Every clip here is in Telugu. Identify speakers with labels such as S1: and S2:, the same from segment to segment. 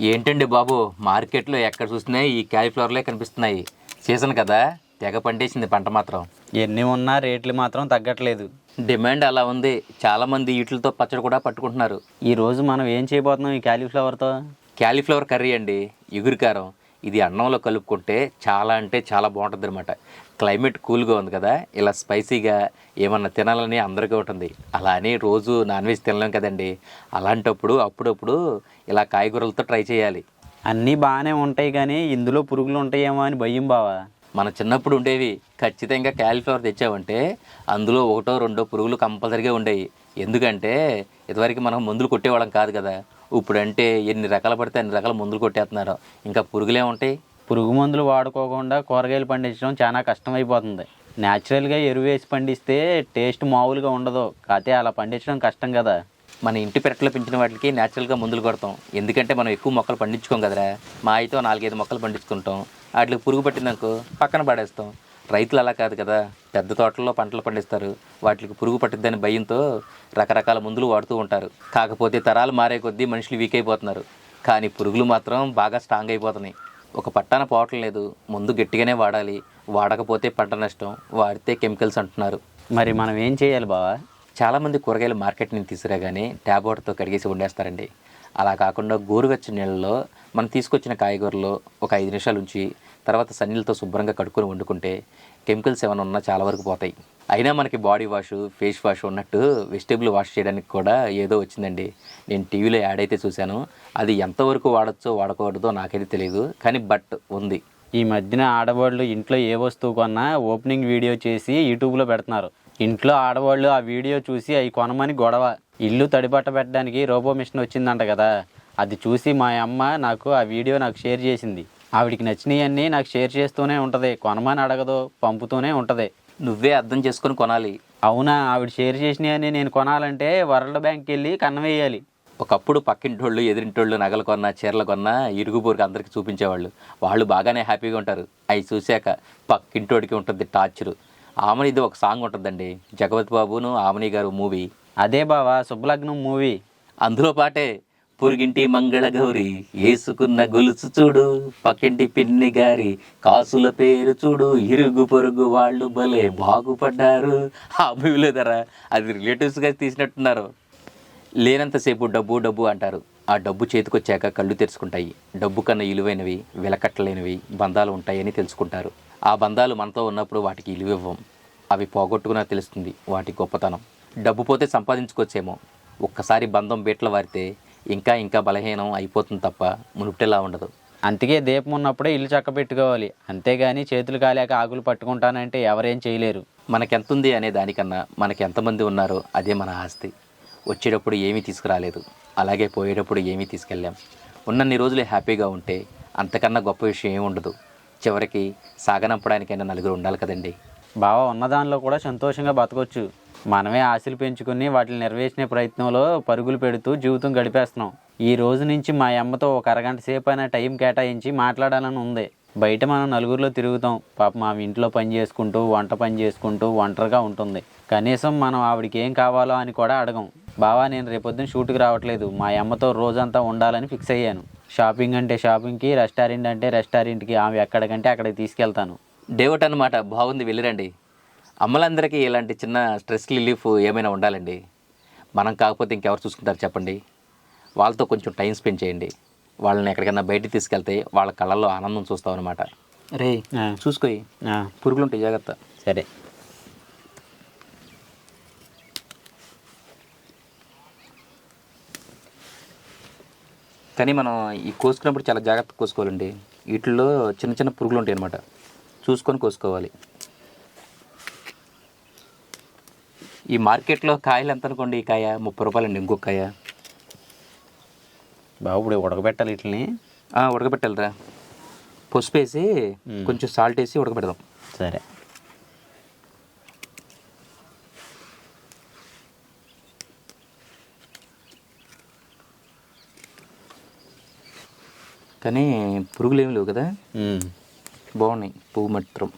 S1: ఏంటండి బాబు? మార్కెట్లో ఎక్కడ చూసినా ఈ క్యాలీఫ్లవర్లే కనిపిస్తున్నాయి. సీజన్ కదా తెగ పండేసింది పంట మాత్రం.
S2: ఎన్ని ఉన్నా రేట్లు మాత్రం తగ్గట్లేదు.
S1: డిమాండ్ అలా ఉంది. చాలా మంది వీటితో పచ్చడి కూడా పట్టుకుంటున్నారు.
S2: ఈ రోజు మనం ఏం చేయబోతున్నాం ఈ కాలీఫ్లవర్తో
S1: క్యాలీఫ్లవర్ కర్రీ అండి ఇగురు కారం. ఇది అన్నంలో కలుపుకుంటే చాలా అంటే చాలా బాగుంటుంది అనమాట క్లైమేట్ కూల్గా ఉంది కదా ఇలా స్పైసీగా ఏమన్నా తినాలని అందరికీ ఉంటుంది అలా అని రోజు నాన్ వెజ్ తినలేం కదండి. అలాంటప్పుడు అప్పుడప్పుడు ఇలా కాయగూరలతో ట్రై చేయాలి.
S2: అన్నీ బాగానే ఉంటాయి కానీ ఇందులో పురుగులు ఉంటాయేమో అని భయం బావా.
S1: మన చిన్నప్పుడు ఉండేవి. ఖచ్చితంగా క్యాలీఫ్లవర్ తెచ్చామంటే అందులో ఒకటో రెండో పురుగులు కంపల్సరిగా ఉండేవి. ఎందుకంటే ఇదివరకు మనం మందులు కొట్టేవాళ్ళం కాదు కదా. ఇప్పుడంటే ఎన్ని రకాలు పడితే అన్ని రకాల మందులు కొట్టేస్తున్నారు. ఇంకా పురుగులే ఉంటాయి
S2: పురుగు మందులు వాడుకోకుండా కూరగాయలు పండించడం చాలా కష్టమైపోతుంది. న్యాచురల్గా ఎరువు వేసి పండిస్తే టేస్ట్ మామూలుగా ఉండదు. కాకపోతే అలా పండించడం కష్టం కదా.
S1: మన ఇంటి పెరట్లో పెంచిన వాటికి న్యాచురల్గా మందులు కొడతాం. ఎందుకంటే మనం ఎక్కువ మొక్కలు పండించుకోం కదరా. మా అయితే నాలుగైదు మొక్కలు పండించుకుంటాం. వాటికి పురుగు పట్టిందనుకో పక్కన పడేస్తాం. రైతులు అలా కాదు కదా. పెద్ద తోటల్లో పంటలు పండిస్తారు. వాటికి పురుగు పట్టిద్దని భయంతో రకరకాల మందులు వాడుతూ ఉంటారు. కాకపోతే తరాలు మారే కొద్దీ మనుషులు వీక్ అయిపోతున్నారు. కానీ పురుగులు మాత్రం బాగా స్ట్రాంగ్ అయిపోతున్నాయి. ఒక పట్టాన పోవటం లేదు. ముందు గట్టిగానే వాడాలి. వాడకపోతే పంట నష్టం. వాడితే కెమికల్స్ అంటున్నారు.
S2: మరి మనం ఏం చేయాలి బావా?
S1: చాలామంది కూరగాయలు మార్కెట్ నుంచి తీసుకురాగానే ట్యాప్ వాటర్తో కడిగేసి వండేస్తారండి. అలా కాకుండా గోరువెచ్చని నీళ్ళలో మనం తీసుకొచ్చిన కాయగూరలో ఒక ఐదు నిమిషాలు ఉంచి తర్వాత సన్నీళ్ళతో శుభ్రంగా కడుక్కొని వండుకుంటే కెమికల్స్ ఏమైనా ఉన్నా చాలా వరకు పోతాయి. అయినా మనకి బాడీ వాష్ ఫేస్ వాష్ ఉన్నట్టు వెజిటేబుల్ వాష్ చేయడానికి కూడా ఏదో వచ్చిందండి. నేను టీవీలో యాడ్ అయితే చూశాను. అది ఎంతవరకు వాడచ్చో వాడకూడదో నాకైతే తెలియదు కానీ బట్ ఉంది.
S2: ఈ మధ్యన ఆడవాళ్ళు ఇంట్లో ఏ వస్తువు కొన్నా ఓపెనింగ్ వీడియో చేసి యూట్యూబ్లో పెడుతున్నారు. ఇంట్లో ఆడవాళ్ళు ఆ వీడియో చూసి అవి కొనమని గొడవ. ఇల్లు తడిబట్ట పెట్టడానికి రోబో మిషన్ వచ్చిందంట కదా. అది చూసి మా అమ్మ నాకు ఆ వీడియో నాకు షేర్ చేసింది. ఆవిడికి నచ్చినవన్నీ నాకు షేర్ చేస్తూనే ఉంటుంది. కొనమని అడగదు పంపుతూనే ఉంటుంది.
S1: నువ్వే అర్థం చేసుకొని కొనాలి.
S2: అవునా ఆవిడ షేర్ చేసినవన్నీ నేను కొనాలంటే వరల్డ్ బ్యాంక్కి వెళ్ళి కన్నవేయాలి
S1: ఒకప్పుడు పక్కింటోళ్ళు ఎదిరింటోళ్ళు నగలు కొన్నా చీరలు కొన్నా ఇరుగు పొరుగు అందరికి చూపించేవాళ్ళు. వాళ్ళు బాగానే హ్యాపీగా ఉంటారు. అవి చూశాక పక్కింటోడికి ఉంటుంది టార్చరు. ఆమనిది ఒక సాంగ్ ఉంటుందండి. జగవత్ బాబును ఆమని గారు మూవీ.
S2: అదే బావా శుభలగ్నం మూవీ.
S1: అందులో పాటే పొరుగింటి మంగళ గౌరి గొలుసు చూడు పక్కింటి పిన్ని గారి కాసుల పేరు చూడు ఇరుగు పొరుగు వాళ్ళు భలే బాగుపడ్డారు. ఆ మూవీలో ధర అది రిలేటివ్స్గా తీసినట్టున్నారు. లేనంతసేపు డబ్బు డబ్బు అంటారు. ఆ డబ్బు చేతికొచ్చాక కళ్ళు తెరుచుకుంటాయి. డబ్బు కన్నా ఇలువైనవి వెలకట్టలేనివి బంధాలు ఉంటాయని తెలుసుకుంటారు. ఆ బంధాలు మనతో ఉన్నప్పుడు వాటికి ఇలువివ్వం అవి పోగొట్టుకున్నా తెలుస్తుంది వాటి గొప్పతనం. డబ్బు పోతే సంపాదించుకోవచ్చేమో. ఒక్కసారి బంధం బీట్ల వారితే ఇంకా ఇంకా బలహీనం అయిపోతుంది తప్ప మునుపటిలా ఉండదు.
S2: అందుకే దీపం ఉన్నప్పుడే ఇల్లు చక్క పెట్టుకోవాలి అంతేగాని చేతులు కాలేక ఆకులు పట్టుకుంటానంటే ఎవరేం చేయలేరు.
S1: మనకెంతుంది అనే దానికన్నా మనకి ఎంతమంది ఉన్నారో అదే మన ఆస్తి. వచ్చేటప్పుడు ఏమీ తీసుకురాలేదు. అలాగే పోయేటప్పుడు ఏమీ తీసుకెళ్ళాం. ఉన్నన్ని రోజులు హ్యాపీగా ఉంటే అంతకన్నా గొప్ప విషయం ఏమి ఉండదు. చివరికి సాగనంపడానికైనా నలుగురు ఉండాలి కదండి.
S2: బావ ఉన్న దానిలో కూడా సంతోషంగా బతకొచ్చు. మనమే ఆశలు పెంచుకుని వాటిని నెరవేర్చిన ప్రయత్నంలో పరుగులు పెడుతూ జీవితం గడిపేస్తున్నాం. ఈ రోజు నుంచి మా అమ్మతో ఒక అరగంట సేపు అయినా టైం కేటాయించి మాట్లాడాలని ఉంది. బయట మనం నలుగురిలో తిరుగుతాం. పాప మా ఇంట్లో పని చేసుకుంటూ వంట పని చేసుకుంటూ ఒంటరిగా ఉంటుంది. కనీసం మనం ఆవిడకి ఏం కావాలో అని కూడా అడగం. బావా నేను రేపొద్దున షూట్కి రావట్లేదు. మా అమ్మతో రోజంతా ఉండాలని ఫిక్స్ అయ్యాను. షాపింగ్ అంటే షాపింగ్కి రెస్టారెంట్ అంటే రెస్టారెంట్కి ఆమె ఎక్కడికంటే అక్కడికి తీసుకెళ్తాను.
S1: డేవట్ అనమాట బాగుంది. వెళ్ళిరండి. అమ్మలందరికీ ఇలాంటి చిన్న స్ట్రెస్ రిలీఫ్ ఏమైనా ఉండాలండి? మనం కాకపోతే ఇంకెవరు చూసుకుంటారు చెప్పండి. వాళ్ళతో కొంచెం టైం స్పెండ్ చేయండి. వాళ్ళని ఎక్కడికైనా బయటికి తీసుకెళ్తే వాళ్ళ కళ్ళల్లో ఆనందం చూస్తాం అనమాట రే. చూసుకోయి
S2: ఆ,
S1: పురుగులు ఉంటాయి జాగ్రత్త.
S2: సరే.
S1: కానీ మనం ఈ కోసుకున్నప్పుడు చాలా జాగ్రత్త కోసుకోవాలండి. వీటిల్లో చిన్న చిన్న పురుగులు ఉంటాయి అనమాట చూసుకొని కోసుకోవాలి. ఈ మార్కెట్లో కాయలు ఎంత అనుకోండి ఈ కాయ ముప్పై రూపాయలండి ఇంకొక కాయ.
S2: బాబు ఇప్పుడు ఉడకబెట్టాలి వీటిని
S1: ఉడకబెట్టాలిరా. పసుపు వేసి. కొంచెం సాల్ట్ వేసి ఉడకబెడదాం.
S2: సరే.
S1: కానీ పురుగులు ఏమి లేవు కదా. బాగున్నాయి. పువ్వు మాత్రం.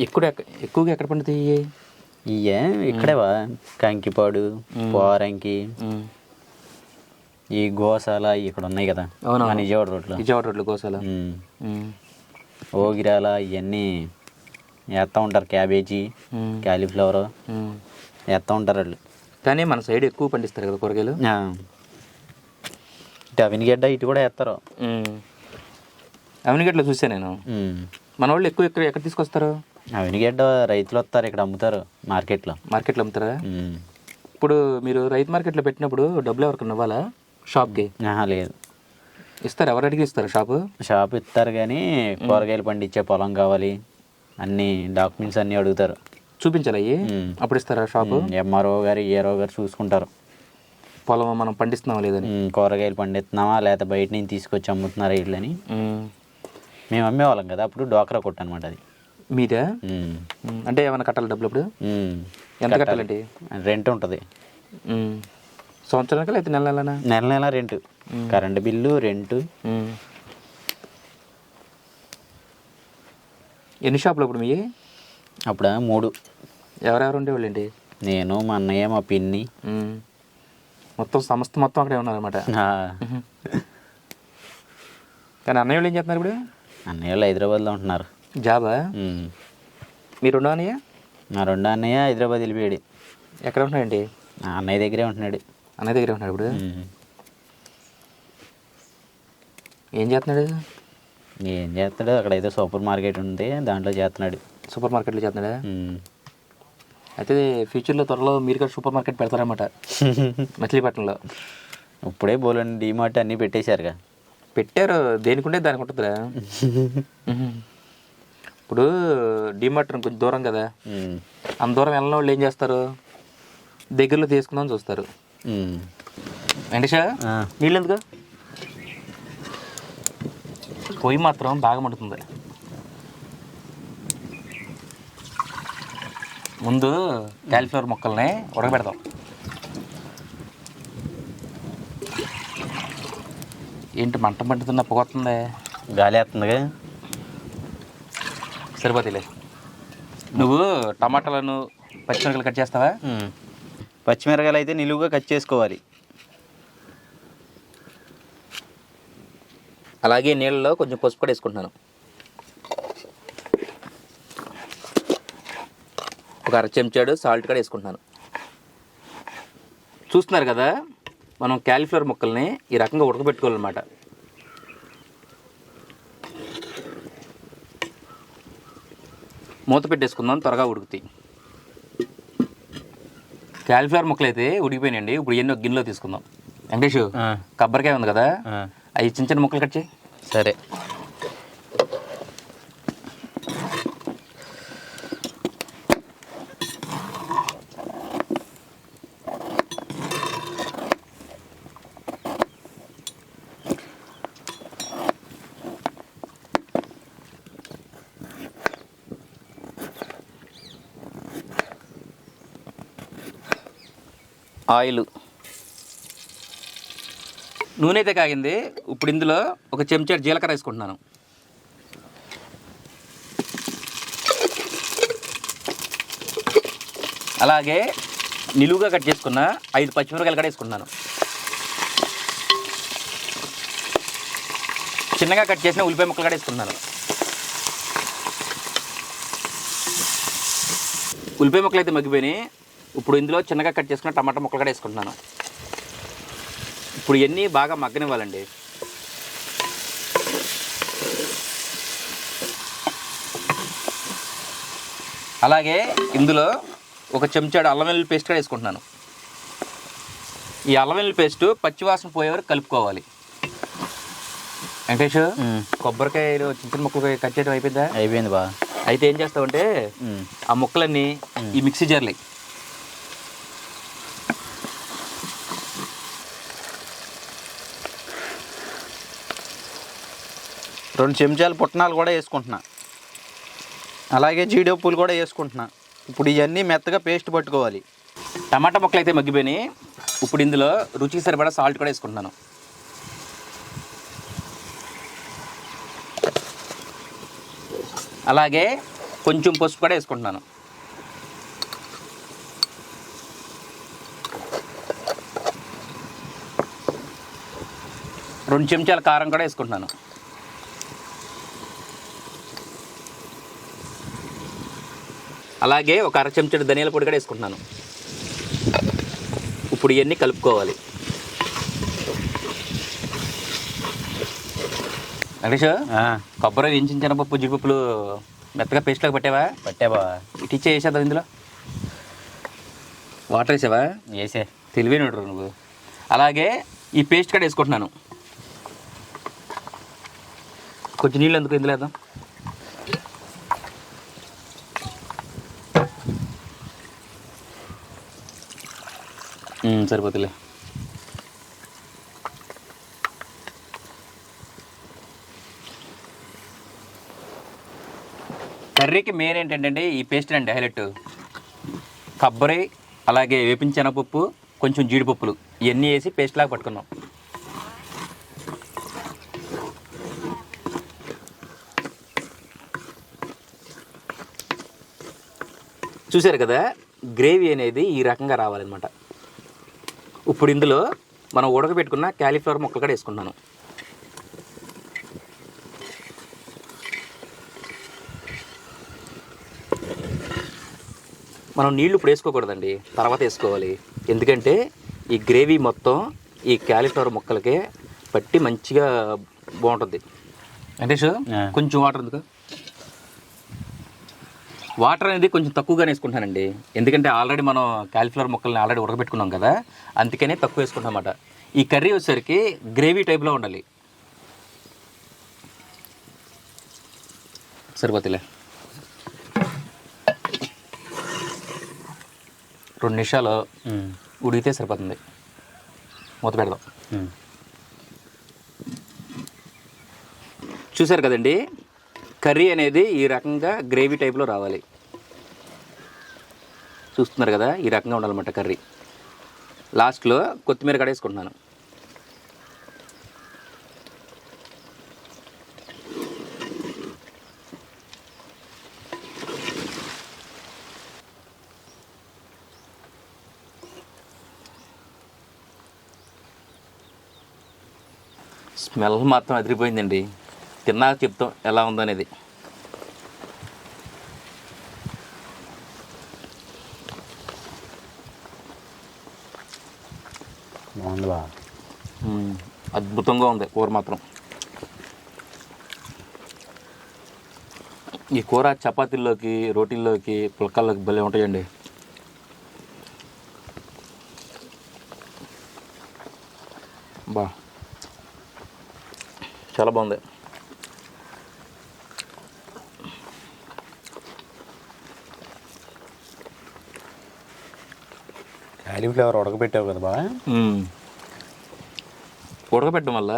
S1: ఎక్కువ ఎక్క- ఎక్కువగా ఎక్కడ పండుతాయి
S2: ఇయ్యే ఇక్కడేవా? కంకిపాడు పోరంకి. ఈ గోశాల ఇక్కడ ఉన్నాయి కదా? విజయవాడ రోడ్లో.
S1: విజయవాడ రోడ్లు.
S2: ఉమ్. ఓగిరాల ఇవన్నీ వేస్తూ ఉంటారు క్యాబేజీ. క్యాలీఫ్లవర్. వేస్తూ ఉంటారు వాళ్ళు.
S1: కానీ మన సైడ్ ఎక్కువ పండిస్తారు కదా కూరగాయలు.
S2: ఇటు అవినిగడ్డ ఇటు కూడా వేస్తారు
S1: అవనిగట్లో చూసా నేను. మన వాళ్ళు ఎక్కువ ఎక్కడ ఎక్కడ తీసుకొస్తారు?
S2: అవినిగడ్డ రైతులు వస్తారు ఇక్కడ అమ్ముతారు మార్కెట్లో.
S1: మార్కెట్లో అమ్ముతారా. ఇప్పుడు మీరు రైతు మార్కెట్లో పెట్టినప్పుడు డబ్బులు ఎవరికన్నా ఇవ్వాలా? షాప్కి?
S2: లేదు.
S1: ఇస్తారు? ఎవరు అడిగి ఇస్తారు షాపు?
S2: షాప్ ఇస్తారు కానీ కూరగాయలు పండించే పొలం కావాలి. అన్ని డాక్యుమెంట్స్ అన్నీ అడుగుతారు.
S1: చూపించాలి అయ్యి?
S2: ఉమ్.
S1: అప్పుడు ఇస్తారా షాపు?
S2: ఎంఆర్ఓ గారు ఏఆర్ఓ గారు చూసుకుంటారు.
S1: పొలం మనం పండిస్తున్నాం లేదని
S2: కూరగాయలు పండిస్తున్నామా లేకపోతే బయట నుంచి తీసుకొచ్చి అమ్ముతున్నారా
S1: ఉమ్.
S2: మేము. అమ్మేవాళ్ళం కదా అప్పుడు డోక్రా కొట్టు అనమాట అది.
S1: మీదే. అంటే ఏమైనా కట్టాలి డబ్బులు ఇప్పుడు. ఎంత కట్టాలండి?
S2: రెంట్ ఉంటుంది.
S1: సంవత్సరానికి లేకపోతే నెల నెలనా?
S2: నెల నెల రెంట్. Current bill rent.
S1: ఎన్ని షాపులు ఇప్పుడు మీ
S2: అప్పుడు? మూడు.
S1: ఎవరెవరు ఉండేవాళ్ళండి?
S2: నేను మా అన్నయ్య మా పిన్ని.
S1: మొత్తం సంస్థ మొత్తం అక్కడే ఉన్నారన్నమాట.
S2: ఆ,
S1: కానీ అన్నయ్య వాళ్ళు ఏం చేస్తున్నారు ఇప్పుడు?
S2: అన్నయ్య వాళ్ళు హైదరాబాద్లో ఉంటున్నారు.
S1: జాబా. మీరు రెండో అన్నయ్య?
S2: నా రెండో అన్నయ్య హైదరాబాద్ వెళ్ళిపోయాడు.
S1: ఎక్కడ ఉంటున్నాయండి
S2: ఆ అన్నయ్య దగ్గరే ఉంటున్నాడు.
S1: అన్నయ్య దగ్గర ఉంటున్నాడు ఇప్పుడు. ఏం చేస్తున్నాడు?
S2: ఏం చేస్తాడు? అక్కడైతే సూపర్ మార్కెట్ ఉంది. దాంట్లో చేస్తున్నాడు.
S1: సూపర్ మార్కెట్లో చేస్తున్నాడా. అయితే ఫ్యూచర్లో త్వరలో మీరు కూడా సూపర్ మార్కెట్ పెడతారన్నమాట. మచిలీపట్నంలో.
S2: ఇప్పుడే బోలండి డీమార్ట్ అన్నీ పెట్టేశారుగా.
S1: పెట్టారు. దేనికుంటే దానికి ఉంటుందిరా ఇప్పుడు డిమార్ట్ కొంచెం దూరం కదా. అంత దూరం వెళ్ళిన వాళ్ళు ఏం చేస్తారు? దగ్గరలో తీసుకుందాం చూస్తారు. వెంకటేషా. నీళ్ళు ఎందుకు పొయ్యి మాత్రం బాగా మండుతుంది. ముందు క్యాలిఫ్లవర్ మొక్కల్ని ఉడకబెడతాం ఏంటి మంట మండుతున్న పొగొస్తుంది
S2: గాలి వేస్తుందిగా.
S1: సరిపోతేలే నువ్వు టమాటాలను పచ్చిమిరపకాయలు కట్ చేస్తావా.
S2: పచ్చిమిరకాయలు అయితే నిలువుగా కట్ చేసుకోవాలి.
S1: అలాగే నీళ్ళలో కొంచెం పసుపు కూడా వేసుకుంటున్నాను. ఒక అర చెంచాడు సాల్ట్ కూడా వేసుకుంటున్నాను. చూస్తున్నారు కదా మనం క్యాలీఫ్లవర్ ముక్కల్ని ఈ రకంగా ఉడకబెట్టుకోవాలన్నమాట. మూత పెట్టేసుకుందాం త్వరగా ఉడుకుతాయి. క్యాలీఫ్లవర్ ముక్కలు అయితే ఉడికిపోయినాయండి. ఇప్పుడు ఎన్నో గిన్నెలో తీసుకుందాం. వెంకటేష్. కొబ్బరికాయ ఉంది కదా. అవి చిన్న చిన్న ముక్కలు కట్ చేయి.
S2: సరే.
S1: ఆయిల్. నూనె అయితే కాగింది. ఇప్పుడు ఇందులో ఒక చెంచాడు జీలకర్ర వేసుకుంటున్నాను. అలాగే నిలువుగా కట్ చేసుకున్న ఐదు పచ్చిమిరకాయలు కూడా వేసుకుంటున్నాను. చిన్నగా కట్ చేసిన ఉల్లిపాయ ముక్కలు కూడా వేసుకుంటున్నాను. ఉల్లిపాయ ముక్కలు అయితే మగ్గిపోయినాయి. ఇప్పుడు ఇందులో చిన్నగా కట్ చేసుకున్న టమాటా ముక్కలు కూడా వేసుకుంటున్నాను. ఇప్పుడు ఇవన్నీ బాగా మగ్గనివ్వాలండి. అలాగే ఇందులో ఒక చెంచాడు అల్లం వెల్లుల్లి పేస్ట్ కూడా వేసుకుంటున్నాను. ఈ అల్లం వెల్లుల్లి పేస్ట్ పచ్చివాసన పోయే వరకు కలుపుకోవాలి. వెంకటేష్. కొబ్బరికాయలు చిన్న చిన్న ముక్కలు కట్ చేయడం అయిపోయిందా?
S2: అయిపోయింది బా.
S1: అయితే ఏం చేస్తావంటే. ఆ ముక్కలన్నీ ఈ మిక్సీ జార్లే
S2: రెండు చెంచాలు పుట్నాలు కూడా వేసుకుంటున్నా. అలాగే జీడిపప్పులు కూడా వేసుకుంటున్నా. ఇప్పుడు ఇవన్నీ మెత్తగా పేస్ట్ పట్టుకోవాలి.
S1: టమాటా ముక్కలు అయితే మగ్గిపోయినాయి. ఇప్పుడు ఇందులో రుచికి సరిపడా సాల్ట్ కూడా వేసుకుంటున్నాను. అలాగే కొంచెం పసుపు కూడా వేసుకుంటున్నాను. రెండు చెంచాల కారం కూడా వేసుకుంటున్నాను. అలాగే ఒక అర చెంచాడు ధనియాల పొడి కూడా వేసుకుంటున్నాను. ఇప్పుడు ఇవన్నీ కలుపుకోవాలి. వెంకటేష్ కొబ్బరి వేయించిన శనగపప్పు జీడిపప్పులు మెత్తగా పేస్ట్లోకి పెట్టావా?
S2: పట్టే బావా
S1: ఇటు ఇచ్చే వేసేద్దాం ఇందులో. వాటర్ వేసావా?
S2: వేసే.
S1: తెలివైనడు నువ్వు. అలాగే ఈ పేస్ట్ కూడా వేసుకుంటున్నాను. కొంచెం నీళ్ళు ఎందుకు ఇందులో వేద్దాం? సరిపోతులే. కర్రీకి మెయిన్ ఏంటంటే ఈ పేస్ట్ అండి హైలైట్ కొబ్బరి అలాగే వేపించిన కొంచెం జీడిపప్పులు. ఇవన్నీ వేసి పేస్ట్ లాగా పట్టుకున్నాం. చూశారు కదా గ్రేవీ అనేది ఈ రకంగా రావాలన్నమాట. ఇప్పుడు ఇందులో మనం ఉడకబెట్టుకున్న క్యాలీఫ్లవర్ ముక్కలు కూడా వేసుకుంటున్నాను. మనం నీళ్ళు ఇప్పుడు వేసుకోకూడదండి. తర్వాత వేసుకోవాలి. ఎందుకంటే ఈ గ్రేవీ మొత్తం ఈ క్యాలీఫ్లవర్ ముక్కలకే పట్టి మంచిగా బాగుంటుంది. అంటే. కొంచెం వాటర్ ఎందుకు? వాటర్ అనేది కొంచెం తక్కువగానే వేసుకుంటానండి. ఎందుకంటే ఆల్రెడీ మనం క్యాలీఫ్లవర్ ముక్కల్ని ఆల్రెడీ ఉడకబెట్టుకున్నాం కదా అందుకనే తక్కువ వేసుకుంటాం అన్నమాట ఈ కర్రీ వచ్చేసరికి గ్రేవీ టైప్లో ఉండాలి. సరిపోతులే. రెండు నిమిషాలు ఉడికితే సరిపోతుంది. మూత పెడదాం. చూసారు కదండి? కర్రీ అనేది ఈ రకంగా గ్రేవీ టైప్లో రావాలి. చూస్తున్నారు కదా ఈ రకంగా ఉండాలన్నమాట కర్రీ. లాస్ట్లో కొత్తిమీర కడేసుకుంటున్నాను. వేసుకుంటున్నాను స్మెల్ మాత్రం అదిరిపోయిందండి. తిన్నాక చెప్తాం ఎలా ఉందనేది. అద్భుతంగా ఉంది కూర మాత్రం. ఈ కూర చపాతీల్లోకి రోటీల్లోకి పుల్కల్లోకి భలే ఉంటాయండి. బా. చాలా బాగుంది.
S2: కాలీఫ్లవర్ ఉడకబెట్టావు కదా
S1: మ్మ్. ఉడకబెట్టడం వల్ల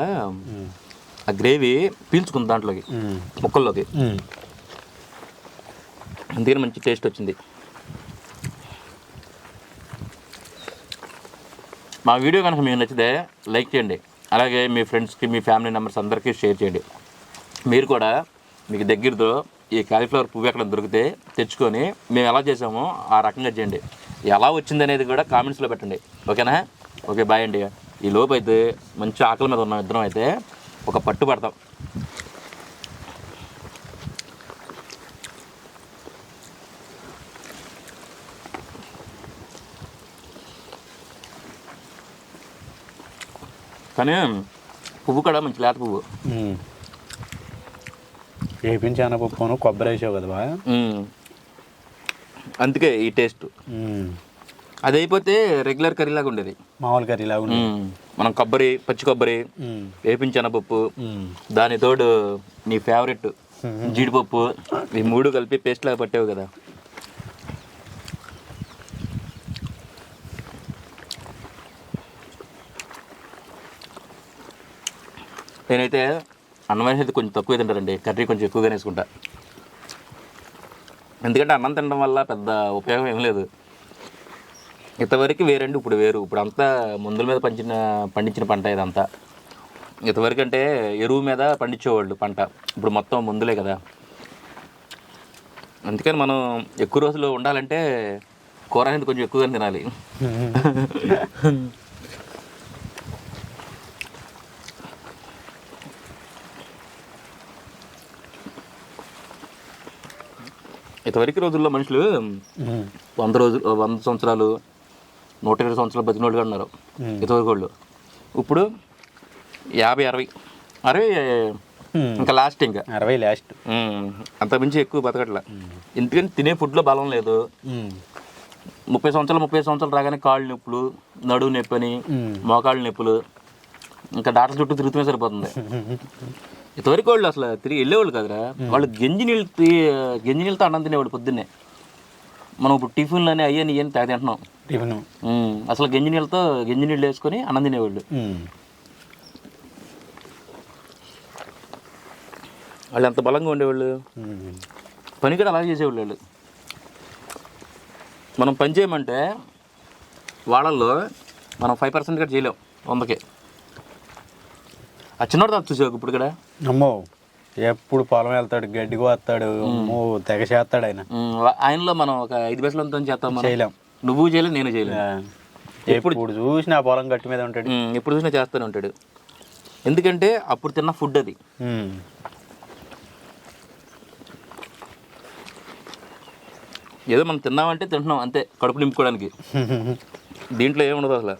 S1: ఆ గ్రేవీ పీల్చుకుంది దాంట్లోకి ముక్కల్లోకి. అందుకని మంచి టేస్ట్ వచ్చింది. మా వీడియో కనుక మీకు నచ్చితే లైక్ చేయండి. అలాగే మీ ఫ్రెండ్స్కి మీ ఫ్యామిలీ మెంబర్స్ అందరికీ షేర్ చేయండి. మీరు కూడా మీకు దగ్గరలో ఈ కాలీఫ్లవర్ పువ్వు ఎక్కడ దొరికితే తెచ్చుకొని మేము ఎలా చేసామో ఆ రకంగా చేయండి. ఎలా వచ్చింది అనేది కూడా కామెంట్స్లో పెట్టండి. ఓకేనా? ఓకే బాయ్ అండి. ఈ లోపు అయితే మంచి ఆకలి మీద ఉన్నాం ఇద్దరం అయితే. ఒక పట్టు పడతాం. కానీ పువ్వు కూడా మంచి లేత పువ్వు.
S2: ఉమ్. వేపిన శనగపప్పును కొబ్బరి వేసావు కదా
S1: మ్మ్. అందుకే ఈ టేస్ట్. అది అయిపోతే రెగ్యులర్ కర్రీలాగా ఉండేది.
S2: మామూలు కర్రీ లాగా.
S1: మనం కొబ్బరి పచ్చి కొబ్బరి వేపించనపప్పు. దాని తోడు నీ ఫేవరెట్ జీడిపప్పు ఈ మూడు కలిపి పేస్ట్ లాగా పట్టావు కదా. నేనైతే అన్నం అయితే కొంచెం తక్కువ తింటారండి కర్రీ కొంచెం ఎక్కువగానే వేసుకుంటా. ఎందుకంటే అన్నం తినడం వల్ల పెద్ద ఉపయోగం ఏం లేదు. ఇంతవరకు వేరండి ఇప్పుడు వేరు. ఇప్పుడు అంతా మందుల మీద పంచిన పండించిన పంట ఇదంతా. ఇంతవరకు అంటే ఎరువు మీద పండించేవాళ్ళు పంట. ఇప్పుడు మొత్తం మందులే కదా. అందుకని మనం ఎక్కువ రోజులు ఉండాలంటే కూర అనేది కొంచెం ఎక్కువగా తినాలి. ఇంతవరకు రోజుల్లో మనుషులు. వంద రోజులు వంద సంవత్సరాలు నూట ఇరవై సంవత్సరాలు బతికిన వాళ్ళు ఉన్నారు. ఇంతవరకు వాళ్ళు ఇప్పుడు యాభై అరవై అరవై. ఇంకా లాస్ట్ ఇంకా
S2: అరవై లాస్ట్
S1: అంతకుమించి ఎక్కువ బతకట్లా ఎందుకంటే తినే ఫుడ్లో బలం లేదు. ముప్పై సంవత్సరాలు ముప్పై సంవత్సరాలు రాగానే కాళ్ళు నొప్పులు నడువు నొప్పి అని. మోకాళ్ళు నొప్పులు ఇంకా డాక్టర్ చుట్టూ తిరుగుతూనే సరిపోతుంది ఇంతవరకు వాళ్ళు అసలు తిరిగి వెళ్ళేవాళ్ళు కదరా. వాళ్ళు గంజి నీళ్ళు గంజి నీళ్ళతో అన్నం తినేవాళ్ళు పొద్దున్నే. మనం ఇప్పుడు టిఫిన్లు అని అయ్యని ఇవన్నీ తాగి తింటున్నాం.
S2: టిఫిన్.
S1: అసలు గంజి నీళ్ళతో గంజి నీళ్ళు వేసుకొని అన్నం తినేవాళ్ళు. వాళ్ళు ఎంత బలంగా ఉండేవాళ్ళు. పని కూడా అలాగే చేసేవాళ్ళు వాళ్ళు. మనం పని చేయమంటే వాళ్ళల్లో మనం ఫైవ్ పర్సెంట్ కూడా చేయలేం వందకి. ఆ చిన్నోడు తాత చూసావు ఇప్పుడు కూడా
S2: అమ్మో ఎప్పుడు పొలం వెళ్తాడు గడ్డి కోస్తాడు అమ్మో తెగ చేస్తాడు ఆయన.
S1: ఆయనలో మనం ఒక ఐదు పైసలంతో చేస్తాం మనం.
S2: చేయలేం.
S1: నువ్వు చేయలేవు నేను చేయలేను.
S2: ఆ, ఎప్పుడు చూసినా ఆ పొలం గట్టి మీద ఉంటాడు.
S1: ఉమ్, ఎప్పుడు చూసినా చేస్తూనే ఉంటాడు. ఎందుకంటే అప్పుడు తిన్న ఫుడ్ అది.
S2: ఉమ్.
S1: ఏదో మనం తిన్నామంటే తింటున్నాం అంతే కడుపు నింపుకోవడానికి. దీంట్లో ఏముండదు అసలు.